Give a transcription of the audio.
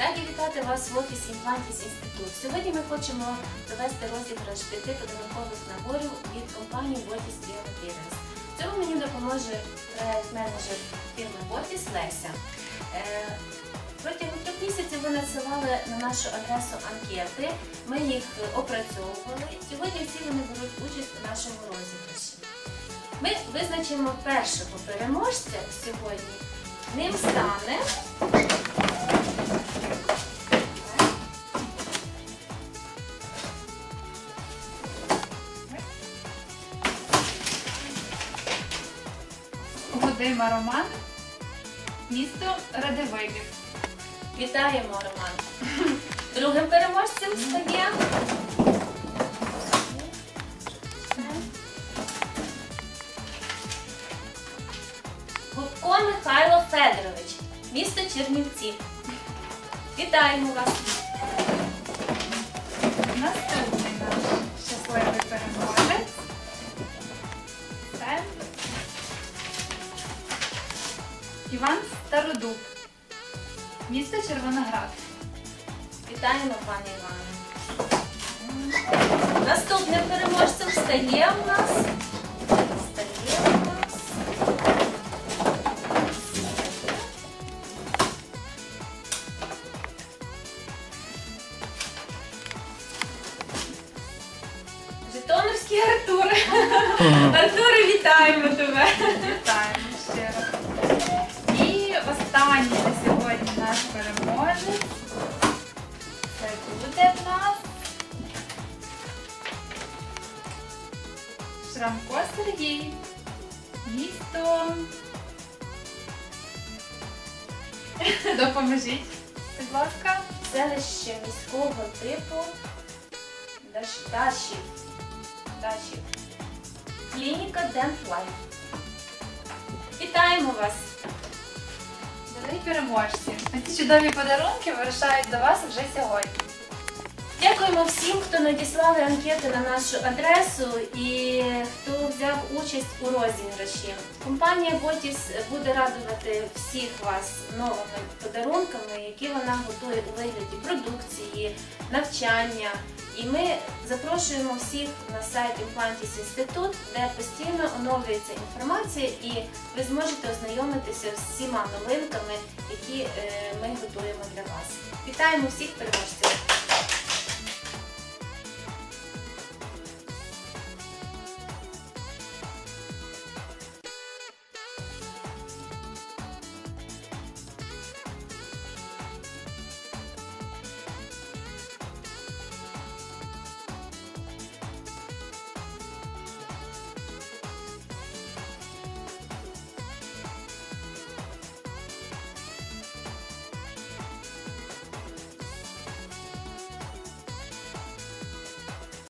раді вітати вас в офісі Інфантіс Інститут. Сьогодні ми хочемо провести розіграш п'яти подарункових наборів від компанії Botis Materials. В цьому мені допоможе проект-менеджер фірми Botis Леся. Е, Протягом трьох місяців ви надсилали на нашу адресу анкети, ми їх опрацьовували. Сьогодні всі вони беруть участь у нашому розіграші. Ми визначимо першого переможця сьогодні. Ним стане Гудима Роман, місто Радивилів. Вітаємо, Роман. Другим переможцем стає. Губко Михайло Федорович, місто Чернівці. Вітаємо вас. Іван Стародуб, місто Червоноград. Вітаємо, пані Іване. Наступним переможцем стає у нас. Стає у нас. Житомирський Артур. Артуре, вітаємо переможець. Це буде в нас Шрамко Сергій. Місто. Допоможіть, будь ласка. Селище міського типу Даш- Дашів. Дашів. Клініка Dent Life. Вітаємо вас! Дорогі переможці. Ці чудові подарунки вирушають до вас вже сьогодні. Дякуємо всім, хто надіслали анкети на нашу адресу і хто взяв участь у розіграші. Компанія Ботіс буде радувати всіх вас новими подарунками, які вона готує у вигляді продукції, навчання. І ми запрошуємо всіх на сайт Implantis Інститут, де постійно оновлюється інформація, і ви зможете ознайомитися з всіма новинками, які е, ми готуємо для вас. Вітаємо всіх переможців!